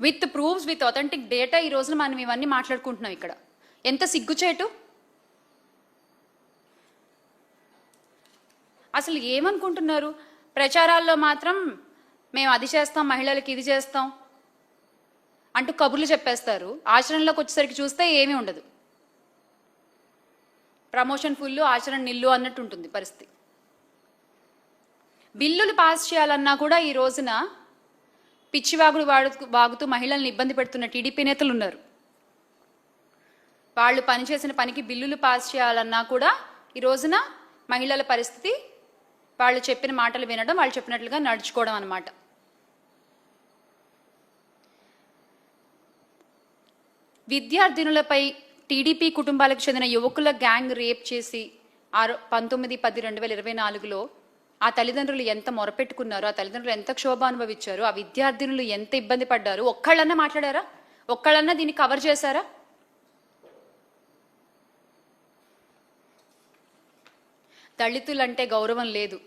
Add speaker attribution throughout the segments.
Speaker 1: With proofs with authentic data ఈ రోజున మనం ఇవన్నీ మాట్లాడుకుంటున్నాం ఇక్కడ. ఎంత సిగ్గుచేటు అసలు ఏమనుకుంటున్నారు? ప్రచారాల్లో మాత్రం మేము అది చేస్తాం మహిళలకి ఇది చేస్తాం అంటూ కబుర్లు చెప్పేస్తారు. ఆచరణలోకి వచ్చేసరికి చూస్తే ఏమీ ఉండదు. ప్రమోషన్ ఫుల్ ఆచరణ నిల్లు అన్నట్టు ఉంటుంది పరిస్థితి. బిల్లులు పాస్ చేయాలన్నా కూడా ఈ రోజున పిచ్చివాగుడు వాడు వాగుతూ మహిళల్ని ఇబ్బంది పెడుతున్న టీడీపీ నేతలు ఉన్నారు. వాళ్ళు పనిచేసిన పనికి బిల్లులు పాస్ చేయాలన్నా కూడా ఈ రోజున మహిళల పరిస్థితి వాళ్ళు చెప్పిన మాటలు వినడం వాళ్ళు చెప్పినట్లుగా నడుచుకోవడం అన్నమాట. విద్యార్థినులపై టీడీపీ కుటుంబాలకు చెందిన యువకుల గ్యాంగ్ రేప్ చేసి ఆరు పంతొమ్మిది పది రెండు వేల ఇరవై నాలుగులో ఆ తల్లిదండ్రులు ఎంత మొరపెట్టుకున్నారు ఆ తల్లిదండ్రులు ఎంత క్షోభ అనుభవించారు ఆ విద్యార్థినులు ఎంత ఇబ్బంది పడ్డారు ఒక్కళ్ళన్నా మాట్లాడారా? ఒక్కళ్ళన్నా దీన్ని కవర్ చేశారా? దళితులంటే గౌరవం లేదు.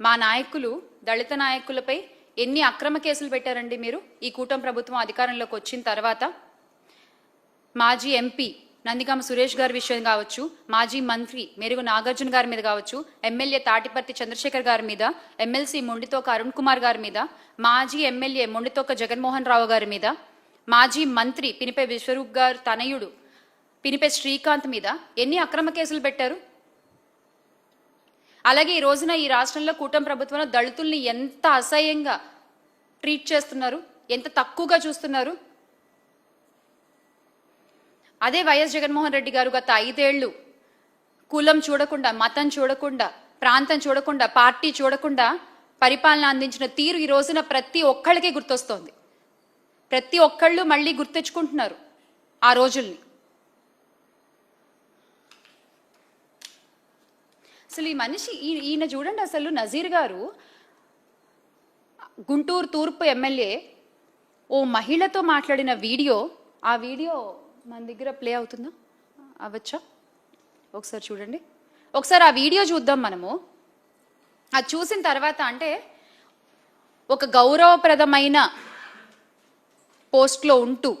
Speaker 1: మా నాయకులు దళిత నాయకులపై ఎన్ని అక్రమ కేసులు పెట్టారండి మీరు? ఈ కూటమి ప్రభుత్వం అధికారంలోకి వచ్చిన తర్వాత మాజీ ఎంపీ నందిగామ సురేష్ గారి విషయం కావచ్చు మాజీ మంత్రి మెరుగు నాగార్జున గారి మీద కావచ్చు ఎమ్మెల్యే తాటిపర్తి చంద్రశేఖర్ గారి మీద ఎమ్మెల్సీ మొండితోక అరుణ్ కుమార్ గారి మీద మాజీ ఎమ్మెల్యే మొండితోక జగన్మోహన్ రావు గారి మీద మాజీ మంత్రి పినిపే విశ్వరూప్ గారు తనయుడు పినిపే శ్రీకాంత్ మీద ఎన్ని అక్రమ కేసులు పెట్టారు? అలాగే ఈ రోజున ఈ రాష్ట్రంలో కూటమి ప్రభుత్వంలో దళితుల్ని ఎంత అసహ్యంగా ట్రీట్ చేస్తున్నారు? ఎంత తక్కువగా చూస్తున్నారు? అదే వైఎస్ జగన్మోహన్ రెడ్డి గారు గత ఐదేళ్ళు కులం చూడకుండా మతం చూడకుండా ప్రాంతం చూడకుండా పార్టీ చూడకుండా పరిపాలన అందించిన తీరు ఈ రోజున ప్రతి ఒక్కళ్ళకి గుర్తొస్తోంది. ప్రతి ఒక్కళ్ళు మళ్ళీ గుర్తెచ్చుకుంటున్నారు ఆ రోజుల్ని. అసలు ఈ మనిషి ఈ- ఈయన చూడండి అసలు నజీర్ గారు. గుంటూరు తూర్పు ఎమ్మెల్యే ఓ మహిళతో మాట్లాడిన వీడియో ఆ వీడియో మన దగ్గర ప్లే అవుతుందా? అవ్వచ్చా ఒకసారి చూడండి. ఒకసారి ఆ వీడియో చూద్దాం మనము. అది చూసిన తర్వాత అంటే ఒక గౌరవప్రదమైన పోస్ట్లో ఉంటూ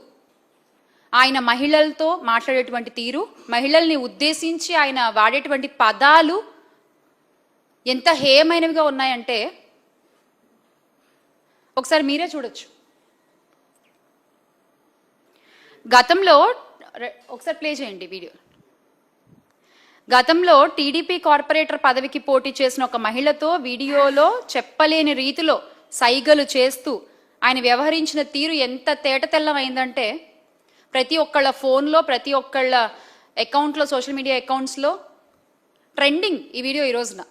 Speaker 1: ఆయన మహిళలతో మాట్లాడేటువంటి తీరు మహిళల్ని ఉద్దేశించి ఆయన వాడేటువంటి పదాలు ఎంత హేయమైనవిగా ఉన్నాయంటే ఒకసారి మీరే చూడొచ్చు. గతంలో ఒకసారి ప్లే చేయండి వీడియో. గతంలో టీడీపీ కార్పొరేటర్ పదవికి పోటీ చేసిన ఒక మహిళతో వీడియోలో చెప్పలేని రీతిలో సైగలు చేస్తూ ఆయన వ్యవహరించిన తీరు ఎంత తేటతెల్లమైందంటే ప్రతి ఒక్కళ్ళ ఫోన్లో ప్రతి ఒక్కళ్ళ అకౌంట్లో సోషల్ మీడియా అకౌంట్స్లో ట్రెండింగ్ ఈ వీడియో ఈ రోజున.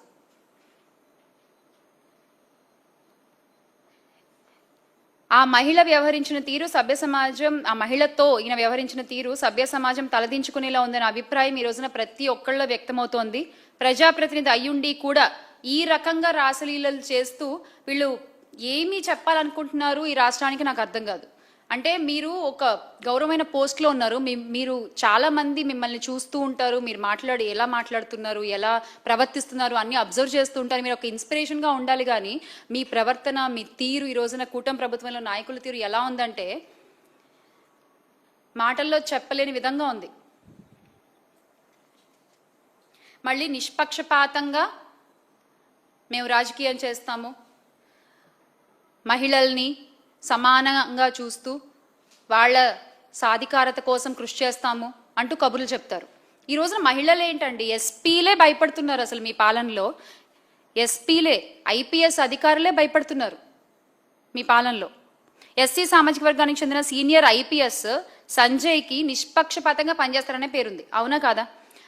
Speaker 1: ఆ మహిళ వ్యవహరించిన తీరు సభ్య సమాజం ఆ మహిళతో ఈయన వ్యవహరించిన తీరు సభ్య సమాజం తలదించుకునేలా ఉందనే అభిప్రాయం ఈ రోజున ప్రతి ఒక్కళ్ళ వ్యక్తమవుతోంది. ప్రజాప్రతినిధి అయ్యుండి కూడా ఈ రకంగా రాసలీలలు చేస్తూ వీళ్ళు ఏమీ చెప్పాలనుకుంటున్నారు ఈ రాష్ట్రానికి నాకు అర్థం కాదు. అంటే మీరు ఒక గౌరవమైన పోస్ట్లో ఉన్నారు. మీ మీరు చాలా మంది మిమ్మల్ని చూస్తూ ఉంటారు. మీరు మాట్లాడి ఎలా మాట్లాడుతున్నారు ఎలా ప్రవర్తిస్తున్నారు అన్ని అబ్జర్వ్ చేస్తూ ఉంటారు. మీరు ఒక ఇన్స్పిరేషన్గా ఉండాలి కానీ మీ ప్రవర్తన మీ తీరు ఈ రోజున కూటమి ప్రభుత్వంలో నాయకుల తీరు ఎలా ఉందంటే మాటల్లో చెప్పలేని విధంగా ఉంది. మళ్ళీ నిష్పక్షపాతంగా మేము రాజకీయం చేస్తాము. మహిళల్ని సమానంగా చూస్తూ వాళ్ళ సాధికారత కోసం కృషి చేస్తాము అంటూ కబుర్లు చెప్తారు. ఈ రోజున మహిళలు ఏంటండి ఎస్పీలే భయపడుతున్నారు అసలు మీ పాలనలో. ఎస్పీలే ఐపీఎస్ అధికారులే భయపడుతున్నారు మీ పాలనలో. ఎస్సీ సామాజిక వర్గానికి చెందిన సీనియర్ ఐపీఎస్ సంజయ్కి నిష్పక్షపాతంగా పనిచేస్తారనే పేరుంది. అవునా కాదా?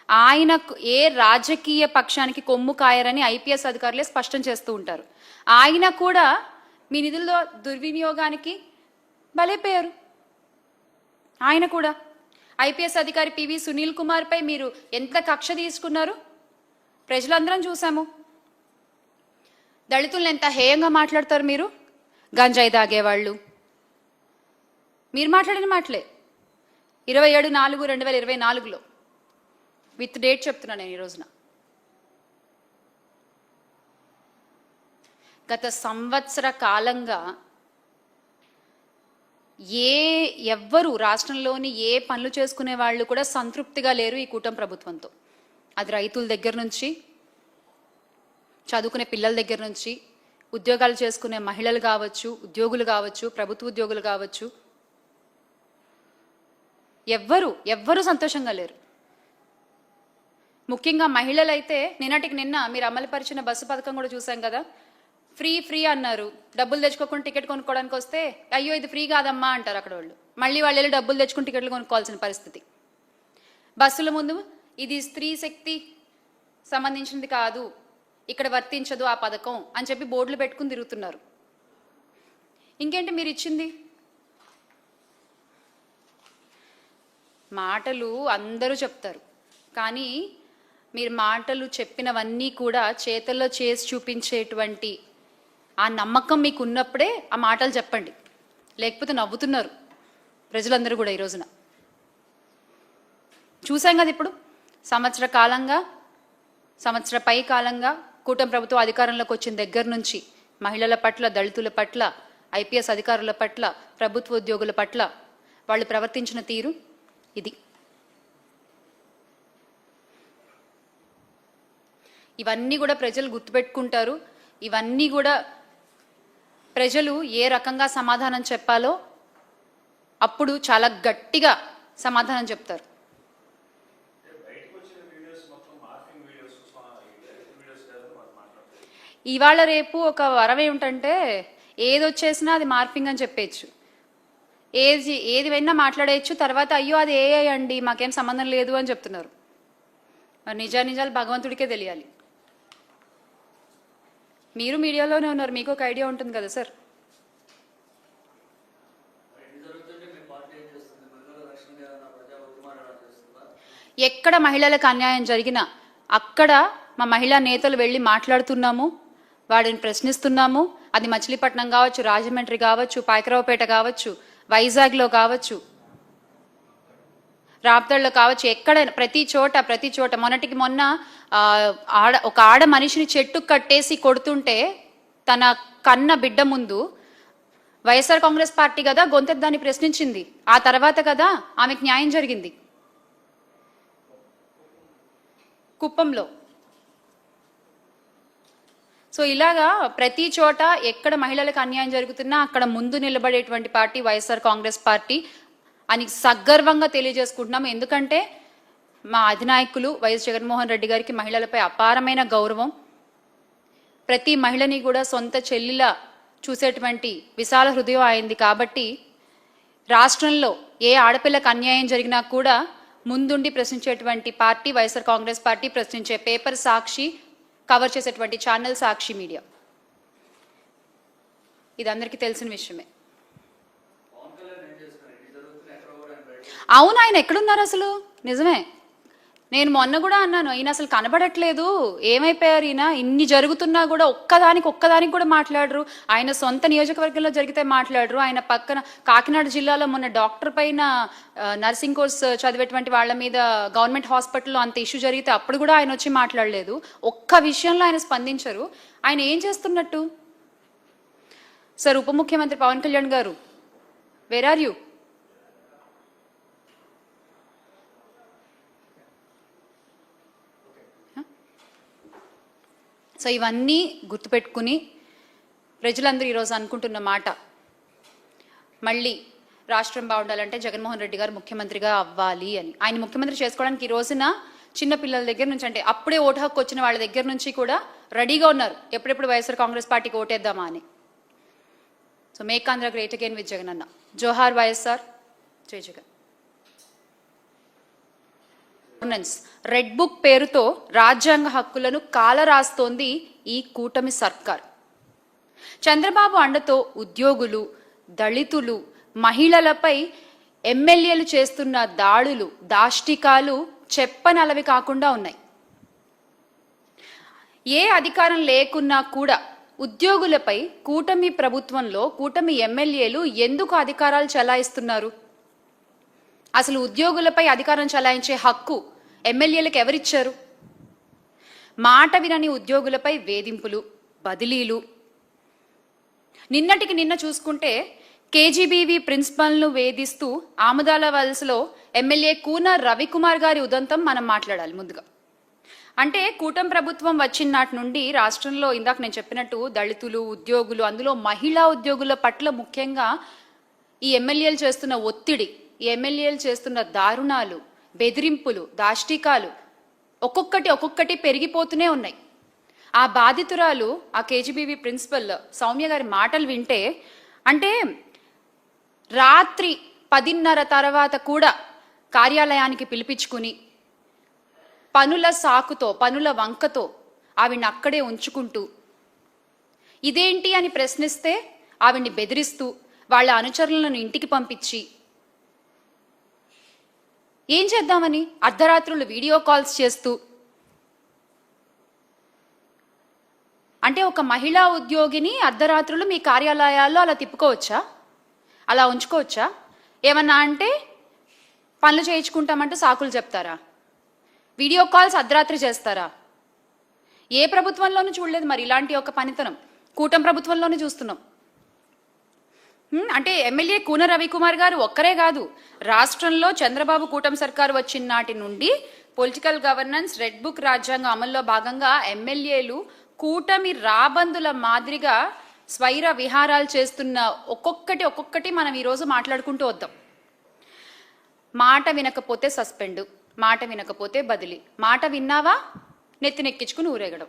Speaker 1: ఆయన ఏ రాజకీయ పక్షానికి కొమ్ము కాయరని ఐపీఎస్ అధికారులే స్పష్టం చేస్తూ ఉంటారు. ఆయన కూడా మీ నిధుల్లో దుర్వినియోగానికి బలైపోయారు ఆయన కూడా. ఐపీఎస్ అధికారి పివి సునీల్ కుమార్పై మీరు ఎంత కక్ష తీసుకున్నారు ప్రజలందరం చూసాము దళితులను ఎంత హేయంగా మాట్లాడతారు మీరు? గంజాయి తాగేవాళ్ళు. మీరు మాట్లాడిన మాటలే. ఇరవై ఏడు నాలుగు రెండు వేల ఇరవై నాలుగులో. విత్ డేట్ చెప్తున్నా నేను ఈ రోజున. గత సంవత్సర కాలంగా ఏ ఎవ్వరు రాష్ట్రంలోని ఏ పనులు చేసుకునే వాళ్ళు కూడా సంతృప్తిగా లేరు ఈ కూటమి ప్రభుత్వంతో. అది రైతుల దగ్గర నుంచి చదువుకునే పిల్లల దగ్గర నుంచి ఉద్యోగాలు చేసుకునే మహిళలు కావచ్చు ఉద్యోగులు కావచ్చు ప్రభుత్వ ఉద్యోగులు కావచ్చు. ఎవ్వరు ఎవ్వరూ సంతోషంగా లేరు. ముఖ్యంగా మహిళలైతే నిన్నటికి నిన్న మీరు అమలుపరిచిన బస్సు పథకం కూడా చూసాం కదా ఫ్రీ ఫ్రీ అన్నారు. డబ్బులు తెచ్చుకోకుండా టికెట్ కొనుక్కోవడానికి వస్తే అయ్యో ఇది ఫ్రీ కాదమ్మా అంటారు అక్కడ వాళ్ళు. మళ్ళీ వాళ్ళు వెళ్ళి డబ్బులు తెచ్చుకుని టికెట్లు కొనుక్కోవాల్సిన పరిస్థితి. బస్సుల ముందు ఇది స్త్రీ శక్తి సంబంధించినది కాదు. ఇక్కడ వర్తించదు ఆ పథకం అని చెప్పి బోర్డులు పెట్టుకుని తిరుగుతున్నారు. ఇంకేంటి మీరు ఇచ్చింది? మాటలు అందరూ చెప్తారు. కానీ మీరు మాటలు చెప్పినవన్నీ కూడా చేతల్లో చేసి చూపించేటువంటి ఆ నమ్మకం మీకు ఉన్నప్పుడే ఆ మాటలు చెప్పండి. లేకపోతే నవ్వుతున్నారు ప్రజలందరూ కూడా ఈ రోజున. చూసాం కదా ఇప్పుడు? సంవత్సర కాలంగా సంవత్సర పై కాలంగా కూటమి ప్రభుత్వం అధికారంలోకి వచ్చిన దగ్గర నుంచి మహిళల పట్ల దళితుల పట్ల ఐపీఎస్ అధికారుల పట్ల ప్రభుత్వ ఉద్యోగుల పట్ల వాళ్ళు ప్రవర్తించిన తీరు ఇది. ఇవన్నీ కూడా ప్రజలు గుర్తుపెట్టుకుంటారు. ఇవన్నీ కూడా ప్రజలు ఏ రకంగా సమాధానం చెప్పాలో అప్పుడు చాలా గట్టిగా సమాధానం చెప్తారు. ఇవాళ రేపు ఒక వరం ఏమిటంటే ఏది వచ్చేసినా అది మార్పింగ్ అని చెప్పేయచ్చు. ఏది ఏది వెళ్ళినా మాట్లాడేయచ్చు తర్వాత అయ్యో అది ఏ అండి మాకేం సంబంధం లేదు అని చెప్తున్నారు. మరి నిజా నిజాలు భగవంతుడికే తెలియాలి. మీరు మీడియాలోనే ఉన్నారు మీకు ఒక ఐడియా ఉంటుంది కదా సార్? ఎక్కడ మహిళలకు అన్యాయం జరిగినా అక్కడ మా మహిళా నేతలు వెళ్ళి మాట్లాడుతున్నాము వాడిని ప్రశ్నిస్తున్నాము. అది మచిలీపట్నం కావచ్చు రాజమండ్రి కావచ్చు పాయకరావుపేట కావచ్చు వైజాగ్లో కావచ్చు రాప్తాడులో కావచ్చు ఎక్కడ ప్రతి చోట ప్రతి చోట మొన్నటికి మొన్న ఆడ ఒక ఆడ మనిషిని చెట్టు కట్టేసి కొడుతుంటే తన కన్న బిడ్డ ముందు వైఎస్ఆర్ కాంగ్రెస్ పార్టీ కదా గొంతెద్దాన్ని ప్రశ్నించింది. ఆ తర్వాత కదా ఆమెకు న్యాయం జరిగింది. కుప్పంలో. సో ఇలాగా ప్రతి చోట ఎక్కడ మహిళలకు అన్యాయం జరుగుతున్నా అక్కడ ముందు నిలబడేటువంటి పార్టీ వైఎస్ఆర్ కాంగ్రెస్ పార్టీ అని సగర్వంగా తెలియజేసుకుంటున్నాము ఎందుకంటే మా అధినాయకులు వైఎస్ జగన్మోహన్ రెడ్డి గారికి మహిళలపై అపారమైన గౌరవం. ప్రతి మహిళని కూడా సొంత చెల్లిలా చూసేటువంటి విశాల హృదయం అయింది కాబట్టి రాష్ట్రంలో ఏ ఆడపిల్లకు అన్యాయం జరిగినా కూడా ముందుండి ప్రశ్నించేటువంటి పార్టీ వైఎస్ఆర్ కాంగ్రెస్ పార్టీ ప్రశ్నించే పేపర్ సాక్షి కవర్ చేసేటువంటి ఛానల్ సాక్షి మీడియా. ఇది అందరికీ తెలిసిన విషయమే. అవును ఆయన ఎక్కడున్నారు అసలు? నిజమే. నేను మొన్న కూడా అన్నాను ఈయన అసలు కనబడట్లేదు. ఏమైపోయారు ఈయన? ఇన్ని జరుగుతున్నా కూడా ఒక్కదానికి ఒక్కదానికి కూడా మాట్లాడరు. ఆయన సొంత నియోజకవర్గంలో జరిగితే మాట్లాడరు. ఆయన పక్కన కాకినాడ జిల్లాలో మొన్న డాక్టర్ పైన నర్సింగ్ కోర్స్ చదివేటువంటి వాళ్ళ మీద గవర్నమెంట్ హాస్పిటల్లో అంత ఇష్యూ జరిగితే అప్పుడు కూడా ఆయన వచ్చి మాట్లాడలేదు. ఒక్క విషయంలో ఆయన స్పందించరు. ఆయన ఏం చేస్తున్నట్టు? సార్ ఉప ముఖ్యమంత్రి పవన్ కళ్యాణ్ గారు వేర్ ఆర్ యూ సో ఇవన్నీ గుర్తుపెట్టుకుని ప్రజలందరూ ఈరోజు అనుకుంటున్న మాట మళ్ళీ రాష్ట్రం బాగుండాలంటే జగన్మోహన్ రెడ్డి గారు ముఖ్యమంత్రిగా అవ్వాలి అని. ఆయన ముఖ్యమంత్రి చేసుకోవడానికి ఈ రోజున చిన్న పిల్లల దగ్గర నుంచి అంటే అప్పుడే ఓటు హక్కు వచ్చిన వాళ్ళ దగ్గర నుంచి కూడా రెడీగా ఉన్నారు. ఎప్పుడెప్పుడు వైఎస్ఆర్ కాంగ్రెస్ పార్టీకి ఓటేద్దామా అని. So make Andhra great again with Jagan అన్న జోహార్ వైఎస్ఆర్ జై జగన్. గవర్నెన్స్ రెడ్ బుక్ పేరుతో రాజ్యాంగ హక్కులను కాలరాస్తోంది ఈ కూటమి సర్కార్. చంద్రబాబు అండతో ఉద్యోగులు దళితులు మహిళలపై ఎమ్మెల్యేలు చేస్తున్న దాడులు దాష్టికాలు చెప్పనలవి కాకుండా ఉన్నాయి. ఏ అధికారం లేకున్నా కూడా ఉద్యోగులపై కూటమి ప్రభుత్వంలో కూటమి ఎమ్మెల్యేలు ఎందుకు అధికారాలు చెలాయిస్తున్నారు? అసలు ఉద్యోగులపై అధికారం చలాయించే హక్కు ఎమ్మెల్యేలకు ఎవరిచ్చారు? మాట వినని ఉద్యోగులపై వేధింపులు బదిలీలు. నిన్నటికి నిన్న చూసుకుంటే కేజీబీవి ప్రిన్సిపల్ను వేధిస్తూ ఆముదాల వలసలో ఎమ్మెల్యే కూన రవికుమార్ గారి ఉదంతం మనం మాట్లాడాలి ముందుగా. అంటే కూటమి ప్రభుత్వం వచ్చిన నాటి నుండి రాష్ట్రంలో ఇందాక నేను చెప్పినట్టు దళితులు ఉద్యోగులు అందులో మహిళా ఉద్యోగుల పట్ల ముఖ్యంగా ఈ ఎమ్మెల్యేలు చేస్తున్న ఒత్తిడి ఎమ్మెల్యేలు చేస్తున్న దారుణాలు బెదిరింపులు దాష్టికాలు ఒక్కొక్కటి ఒక్కొక్కటి పెరిగిపోతూనే ఉన్నాయి. ఆ బాధితురాలు ఆ కేజీబీవి ప్రిన్సిపల్ సౌమ్య గారి మాటలు వింటే అంటే రాత్రి పదిన్నర తర్వాత కూడా కార్యాలయానికి పిలిపించుకుని పనుల సాకుతో పనుల వంకతో ఆవిడ అక్కడే ఉంచుకుంటూ ఇదేంటి అని ప్రశ్నిస్తే ఆవిడ్ని బెదిరిస్తూ వాళ్ళ అనుచరులను ఇంటికి పంపించి ఏం చేద్దామని అర్ధరాత్రులు వీడియో కాల్స్ చేస్తూ? అంటే ఒక మహిళా ఉద్యోగిని అర్ధరాత్రులు మీ కార్యాలయాల్లో అలా తిప్పుకోవచ్చా? అలా ఉంచుకోవచ్చా? ఏమన్నా అంటే పనులు చేయించుకుంటామంటూ సాకులు చెప్తారా? వీడియో కాల్స్ అర్ధరాత్రి చేస్తారా? ఏ ప్రభుత్వంలోనూ చూడలేదు మరి ఇలాంటి ఒక పనితనం. కూటమి ప్రభుత్వంలోనే చూస్తున్నాం. అంటే ఎమ్మెల్యే కూన రవికుమార్ గారు ఒక్కరే కాదు. రాష్ట్రంలో చంద్రబాబు కూటమి సర్కారు వచ్చిన నాటి నుండి పొలిటికల్ గవర్నెన్స్ రెడ్ బుక్ రాజ్యాంగం అమల్లో భాగంగా ఎమ్మెల్యేలు కూటమి రాబందుల మాదిరిగా స్వైర విహారాలు చేస్తున్న ఒక్కొక్కటి ఒక్కొక్కటి మనం ఈరోజు మాట్లాడుకుంటూ వద్దాం. మాట వినకపోతే సస్పెండ్ మాట వినకపోతే బదిలీ. మాట విన్నావా? నెత్తినెక్కించుకుని ఊరేగడం.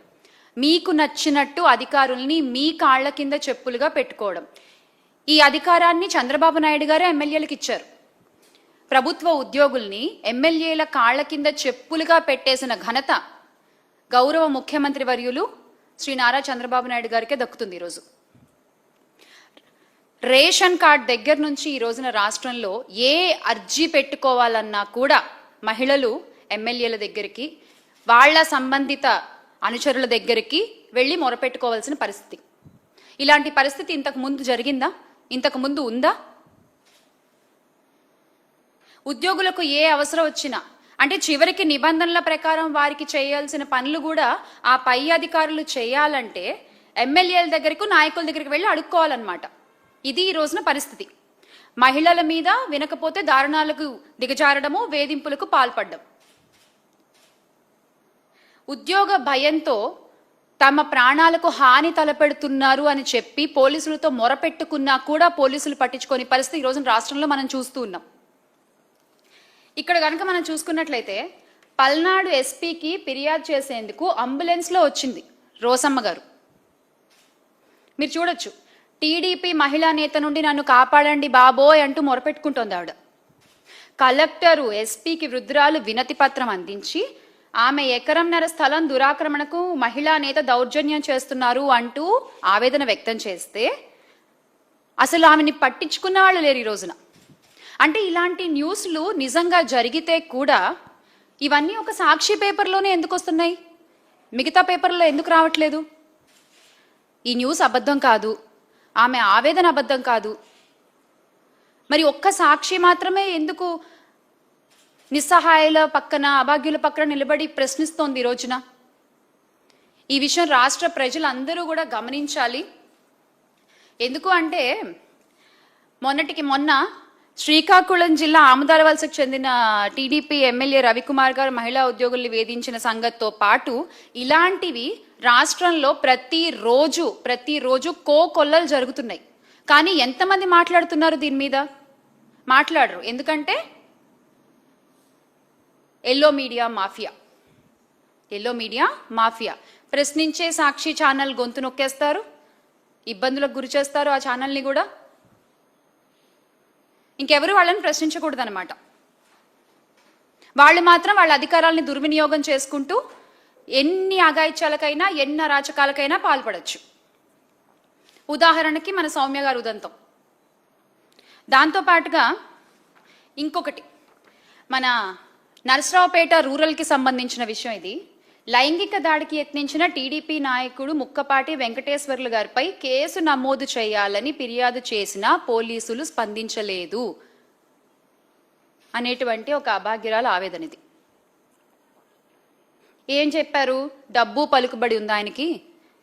Speaker 1: మీకు నచ్చినట్టు అధికారుల్ని మీ కాళ్ళ కింద చెప్పులుగా పెట్టుకోవడం. ఈ అధికారాన్ని చంద్రబాబు నాయుడు గారే ఎమ్మెల్యేలకు ఇచ్చారు. ప్రభుత్వ ఉద్యోగుల్ని ఎమ్మెల్యేల కాళ్ళ కింద చెప్పులుగా పెట్టేసిన ఘనత గౌరవ ముఖ్యమంత్రి వర్యులు శ్రీ నారా చంద్రబాబు నాయుడు గారికే దక్కుతుంది ఈరోజు. రేషన్ కార్డ్ దగ్గర నుంచి ఈ రోజున రాష్ట్రంలో ఏ అర్జీ పెట్టుకోవాలన్నా కూడా మహిళలు ఎమ్మెల్యేల దగ్గరికి వాళ్ళ సంబంధిత అనుచరుల దగ్గరికి వెళ్ళి మొరపెట్టుకోవాల్సిన పరిస్థితి. ఇలాంటి పరిస్థితి ఇంతకు ముందు జరిగిందా? ఇంతకు ముందు ఉందా? ఉద్యోగులకు ఏ అవసరం వచ్చినా అంటే చివరికి నిబంధనల ప్రకారం వారికి చేయాల్సిన పనులు కూడా ఆ పై అధికారులు చేయాలంటే ఎమ్మెల్యేల దగ్గరకు నాయకుల దగ్గరికి వెళ్ళి అడుక్కోవాలన్నమాట. ఇది ఈ రోజున పరిస్థితి. మహిళల మీద వినకపోతే దారుణాలకు దిగజారడము వేధింపులకు పాల్పడడం. ఉద్యోగ భయంతో తమ ప్రాణాలకు హాని తలపెడుతున్నారు అని చెప్పి పోలీసులతో మొరపెట్టుకున్నా కూడా పోలీసులు పట్టించుకొని పరిస్థితి ఈ రోజున రాష్ట్రంలో మనం చూస్తూ ఉన్నాం. ఇక్కడ కనుక మనం చూసుకున్నట్లయితే పల్నాడు ఎస్పీకి ఫిర్యాదు చేసేందుకు అంబులెన్స్లో వచ్చింది రోసమ్మ గారు. మీరు చూడొచ్చు టీడీపీ మహిళా నేత నుండి నన్ను కాపాడండి బాబోయ్ అంటూ మొరపెట్టుకుంటోంది ఆవిడ. కలెక్టరు ఎస్పీకి వృద్ధురాలు వినతి పత్రం అందించి ఆమె ఎకరంన్నర స్థలం దురాక్రమణకు మహిళా నేత దౌర్జన్యం చేస్తున్నారు అంటూ ఆవేదన వ్యక్తం చేస్తే అసలు ఆమెని పట్టించుకున్న వాళ్ళు లేరు ఈ రోజున. అంటే ఇలాంటి న్యూస్లు నిజంగా జరిగితే కూడా ఇవన్నీ ఒక సాక్షి పేపర్లోనే ఎందుకు వస్తున్నాయి? మిగతా పేపర్లో ఎందుకు రావట్లేదు? ఈ న్యూస్ అబద్ధం కాదు. ఆమె ఆవేదన అబద్ధం కాదు. మరి ఒక్క సాక్షి మాత్రమే ఎందుకు నిస్సహాయాల పక్కన అభాగ్యుల పక్కన నిలబడి ప్రశ్నిస్తోంది ఈ రోజున. ఈ విషయం రాష్ట్ర ప్రజలందరూ కూడా గమనించాలి. ఎందుకు అంటే మొన్నటికి మొన్న శ్రీకాకుళం జిల్లా ఆముదాల వలసకు చెందిన టీడీపీ ఎమ్మెల్యే రవికుమార్ గారు మహిళా ఉద్యోగుల్ని వేధించిన సంగతితో పాటు ఇలాంటివి రాష్ట్రంలో ప్రతిరోజు ప్రతిరోజు కో కొల్లలు జరుగుతున్నాయి. కానీ ఎంతమంది మాట్లాడుతున్నారు దీని మీద? మాట్లాడరు. ఎందుకంటే yellow media mafia. Yellow media mafia. ప్రశ్నించే సాక్షి ఛానల్ గొంతు నొక్కేస్తారు? ఇబ్బందులకు గురి చేస్తారు ఆ ఛానల్ని కూడా? ఇంకెవరు వాళ్ళని ప్రశ్నించకూడదనమాట వాళ్ళు మాత్రం వాళ్ళ అధికారాలని దుర్వినియోగం చేసుకుంటూ ఎన్ని అఘాయిత్యాలకైనా ఎన్ని అరాచకాలకైనా పాల్పడచ్చు. ఉదాహరణకి మన సౌమ్య గారు ఉదంతం. దాంతో పాటుగా ఇంకొకటి. మన నరసరావుపేట రూరల్కి సంబంధించిన విషయం ఇది. లైంగిక దాడికి యత్నించిన టీడీపీ నాయకుడు ముక్కపాటి వెంకటేశ్వర్లు గారిపై కేసు నమోదు చేయాలని ఫిర్యాదు చేసినా పోలీసులు స్పందించలేదు అనేటువంటి ఒక అభాగ్యురాల ఆవేదన ఇది. ఏం చెప్పారు? డబ్బు పలుకుబడి ఉంది ఆయనకి?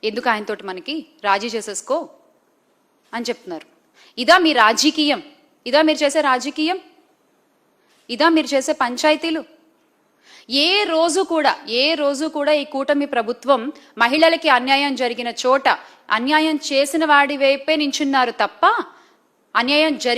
Speaker 1: ఎందుకు ఆయనతోటి మనకి? రాజీ చేసేసుకో అని చెప్తున్నారు. ఇదా మీ రాజకీయం. ఇదా మీరు చేసే రాజకీయం? ఇదా మీరు చేసే పంచాయతీలు. ఏ రోజు కూడా ఏ రోజు కూడా ఈ కూటమి ప్రభుత్వం మహిళలకి అన్యాయం జరిగిన చోట అన్యాయం చేసిన వాడి వైపే నించున్నారు తప్ప అన్యాయం జరిగి